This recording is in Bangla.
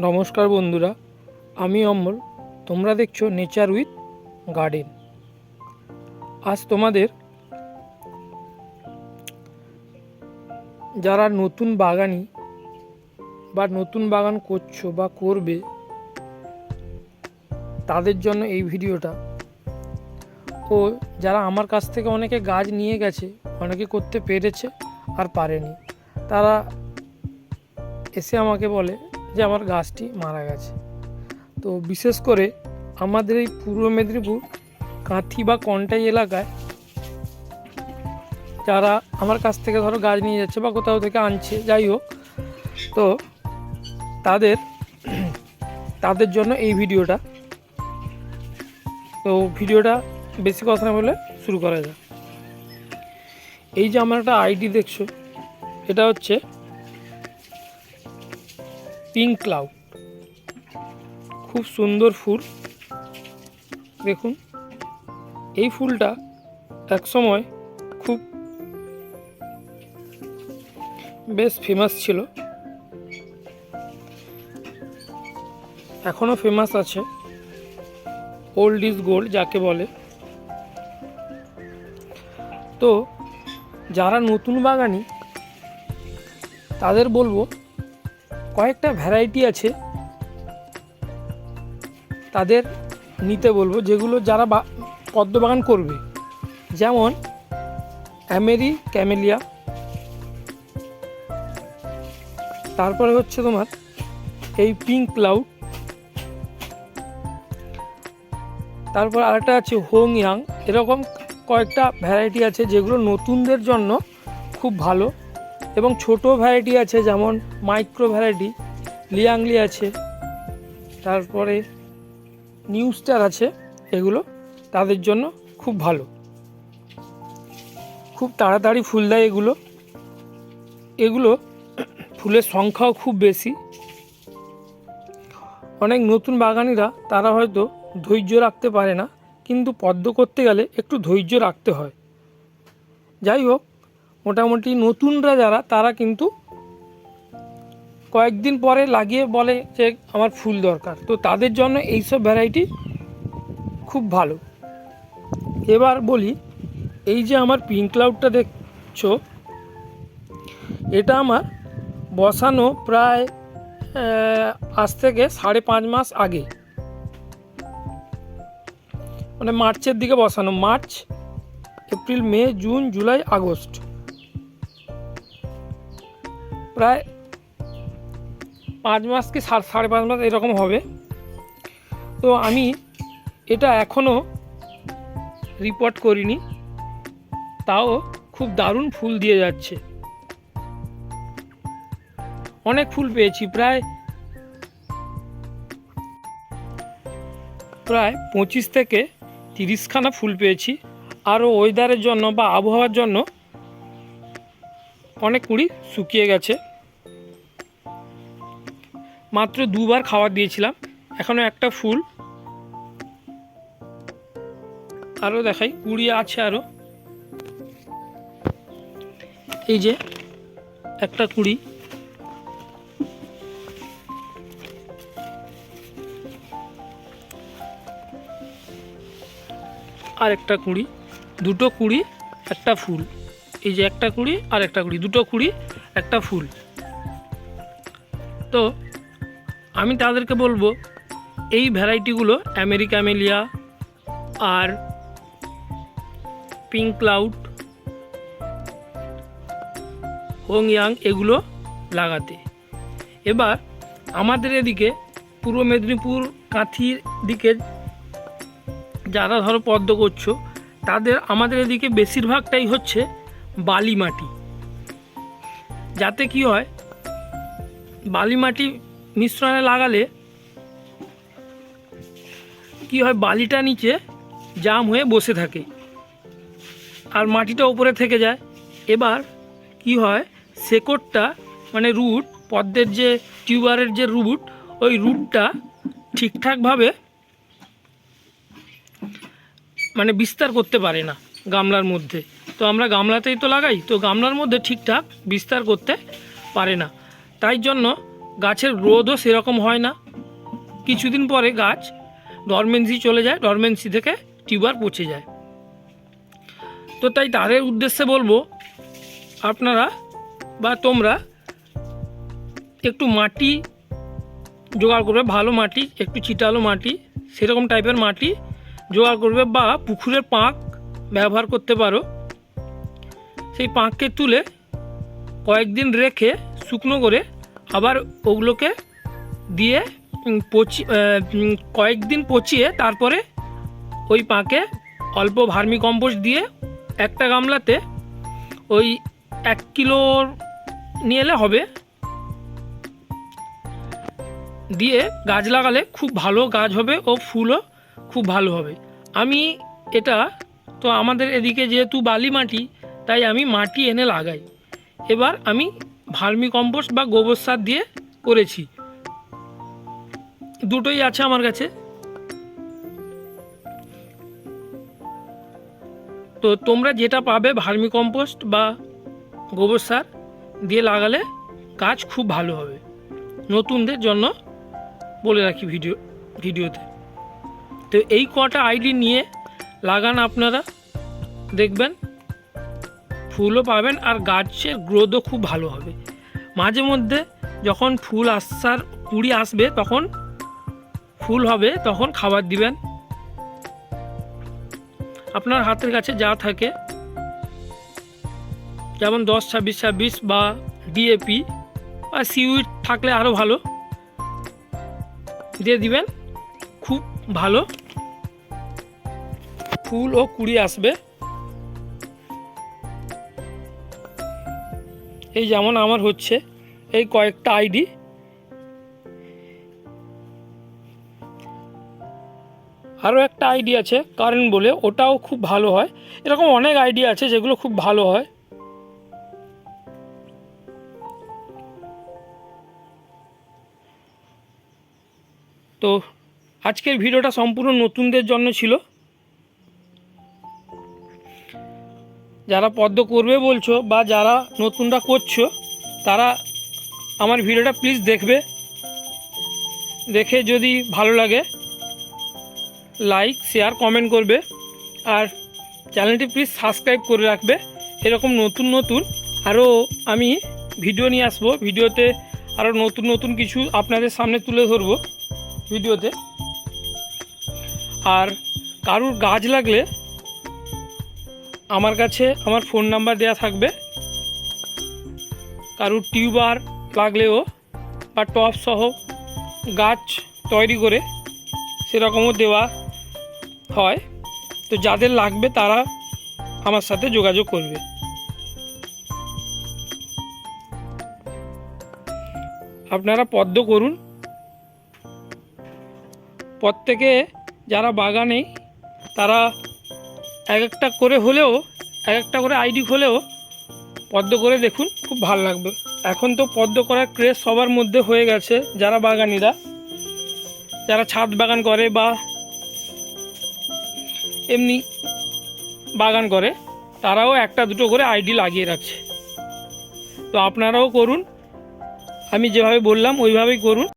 নমস্কার বন্ধুরা, আমি অমল তোমরা দেখছ নেচার উইথ গার্ডেন আজ তোমাদের যারা নতুন বাগানি বা নতুন বাগান করছ বা করবে, তাদের জন্য এই ভিডিওটা। ও যারা আমার কাছ থেকে অনেকে গাছ নিয়ে গেছে, অনেকে করতে পেরেছে আর পারেনি, তারা এসে আমাকে বলে যে আমার গাছটি মারা গেছে। তো বিশেষ করে আমাদের এই পূর্ব মেদিনীপুর কাঁথি বা কন্টাই এলাকায় যারা আমার কাছ থেকে ধরো গাছ নিয়ে যাচ্ছে বা কোথাও থেকে আনছে, যাই হোক, তো তাদের তাদের জন্য এই ভিডিওটা। তো ভিডিওটা বেশি কথা না বলে শুরু করা যাক। এই যে আমার একটা আইডি দেখছ, এটা হচ্ছে পিঙ্ক ক্লাউড খুব সুন্দর ফুল। দেখুন, এই ফুলটা একসময় খুব বেশ ফেমাস ছিল। এখনও ফেমাস আছে। ওল্ড ইজ গোল্ড যাকে বলে। তো, যারা নতুন বাগানি, তাদের বলব কয়েকটা ভ্যারাইটি আছে তাদের নিতে বলব, যেগুলো যারা পদ্ম বাগান করবে। যেমন অ্যামেরি ক্যামেলিয়া তারপরে হচ্ছে তোমার এই পিঙ্ক ক্লাউড তারপর আরেকটা আছে হোং ইয়াং এরকম কয়েকটা ভ্যারাইটি আছে যেগুলো নতুনদের জন্য খুব ভালো। এবং ছোট ভ্যারাইটি আছে, যেমন মাইক্রো ভ্যারাইটি লিয়াংলি আছে, তারপরে নিউ স্টার আছে, এগুলো তাদের জন্য খুব ভালো। খুব তাড়াতাড়ি ফুল দেয় এগুলো। এগুলো ফুলের সংখ্যাও খুব বেশি। অনেক নতুন বাগানিরা, তারা হয়তো ধৈর্য রাখতে পারে না, কিন্তু পদ্ম করতে গেলে একটু ধৈর্য রাখতে হয়। যাই হোক মোটামুটি নতুনরা যারা, তারা কিন্তু কয়েকদিন পরে লাগিয়ে বলে যে আমার ফুল দরকার। তো তাদের জন্য এইসব ভ্যারাইটি খুব ভালো। এবার বলি, এই যে আমার পিঙ্ক ক্লাউডটা দেখছ, এটা আমার বসানো প্রায় আজ থেকে সাড়ে পাঁচ মাস আগে। মানে মার্চের দিকে বসানো, March, April, May, June, July, August. প্রায় পাঁচ মাস কি সাড়ে পাঁচ মাস এরকম হবে। তো আমি এটা এখনও রিপোর্ট করিনি। তাও খুব দারুণ ফুল দিয়ে যাচ্ছে। অনেক ফুল পেয়েছি, প্রায় প্রায় পঁচিশ থেকে তিরিশখানা ফুল পেয়েছি। আরও ওয়েদারের জন্য বা আবহাওয়ার জন্য অনেক কুড়ি শুকিয়ে গেছে। মাত্র দুবার খাবার দিয়েছিলাম। এখনও একটা ফুল। আরও দেখাই, কুড়ি আছে আরও এই যে একটা কুড়ি। আর একটা কুড়ি, দুটো কুড়ি, একটা ফুল। এই যে একটা কুড়ি আর একটা কুড়ি, দুটো কুড়ি, একটা ফুল। তো আমি তাদেরকে বলব, এই ভ্যারাইটিগুলো আমেরিকামেলিয়া আর পিঙ্ক ক্লাউড, হোং ইয়াং, এগুলো লাগাতে। এবার আমাদের এদিকে পূর্ব মেদিনীপুর কাঁথির দিকে যারা ধরো পদ্ম করছ, তাদের আমাদের এদিকে বেশিরভাগটাই হচ্ছে বালি মাটি যাতে কি হয় বালি মাটি মিশ্রণে লাগালে কি হয়, বালিটা নিচে জাম হয়ে বসে থাকে। আর মাটিটা উপরে থেকে যায়। এবার কি হয়, শেকড়টা মানে রুট, পদ্মের যে, টিউবারের যে রুট, ওই রুটটা ঠিকঠাকভাবে মানে বিস্তার করতে পারে না গামলার মধ্যে। তো আমরা গামলাতেই তো লাগাই, তো গামলার মধ্যে ঠিকঠাক বিস্তার করতে পারে না। তাই জন্য গাছের গ্রোথও সেরকম হয় না। কিছুদিন পরে গাছ ডরমেন্সি চলে যায় ডরমেন্সি থেকে টিউবার পচে যায়। তো তাই তাদের উদ্দেশ্যে বলব, আপনারা বা তোমরা একটু মাটি জোগাড় করবে, ভালো মাটি, একটু চিটালো মাটি, সেরকম টাইপের মাটি জোগাড় করবে বা পুকুরের পাঁক ব্যবহার করতে পারো। সেই পাঁককে তুলে কয়েকদিন রেখে শুকনো করে আবার ওগুলোকে দিয়ে পচি কয়েকদিন পচিয়ে তারপরে ওই পাঁকে অল্প ভার্মি কম্পোস্ট দিয়ে একটা গামলাতে ওই এক কিলোর নিয়ে এলে হবে। দিয়ে গাছ লাগালে খুব ভালো গাছ হবে ও ফুলও খুব ভালো হবে। আমি এটা, তো আমাদের এদিকে যেহেতু বালি মাটি তাই আমি মাটি এনে লাগাই। এবার আমি ভার্মি কম্পোস্ট বা গোবর সার দিয়ে করেছি। দুটোই আছে আমার কাছে। তো তোমরা যেটা পাবে ভার্মি কম্পোস্ট বা গোবর সার দিয়ে লাগালে গাছ খুব ভালো হবে। নতুনদের জন্য বলে রাখি ভিডিও, ভিডিওতে। তো এই কটা আইডি নিয়ে লাগান আপনারা। দেখবেন ফুলও পাবেন আর গাছের গ্রোথও খুব ভালো হবে। মাঝে মধ্যে যখন ফুল আসার কুড়ি আসবে তখন ফুল হবে, তখন খাবার দিবেন। আপনার হাতের কাছে যা থাকে, যেমন দশ ছাব্বিশ ছাব্বিশ বা ডিএপি বা সিউইড থাকলে আরও ভালো। দিয়ে দিবেন, খুব ভালো। ফুল ও কুড়ি আসবে। এই যেমন আমার হচ্ছে, এই কয়েকটা আইডি। আরও একটা আইডি আছে, কারেন্ট বলে, ওটাও খুব ভালো হয়। এরকম অনেক আইডিয়া আছে যেগুলো খুব ভালো হয়। তো আজকের ভিডিওটা সম্পূর্ণ নতুনদের জন্য ছিল। যারা পদ্ম করবে বলছো বা যারা নতুনটা করছ, তারা আমার ভিডিওটা প্লিজ দেখবে। দেখে যদি ভালো লাগে লাইক শেয়ার কমেন্ট করবে। আর চ্যানেলটি প্লিজ সাবস্ক্রাইব করে রাখবে। এরকম নতুন নতুন আরও আমি ভিডিও নিয়ে আসব। ভিডিওতে আরও নতুন নতুন কিছু আপনাদের সামনে তুলে ধরবো ভিডিওতে। আর কারুর গাছ লাগলে আমার কাছে আমার ফোন নাম্বার দেওয়া থাকবে। কারুর টিউবার লাগলেও বা টপ সহ গাছ তৈরি করে সেরকমও দেওয়া হয়। তো যাদের লাগবে তারা আমার সাথে যোগাযোগ করবে। আপনারা পদ্ম করুন। প্রত্যেকে যারা বাগানে তারা এক একটা করে হলেও এক একটা করে আইডি হলেও পদ্ম করে দেখুন, খুব ভালো লাগবে। এখন তো পদ্ম করার ক্রেজ সবার মধ্যে হয়ে গেছে, যারা বাগানিরা। যারা ছাদ বাগান করে বা এমনি বাগান করে, তারাও একটা দুটো করে আইডি লাগিয়ে রাখছে। তো আপনারাও করুন, আমি যেভাবে বললাম, ওইভাবেই করুন।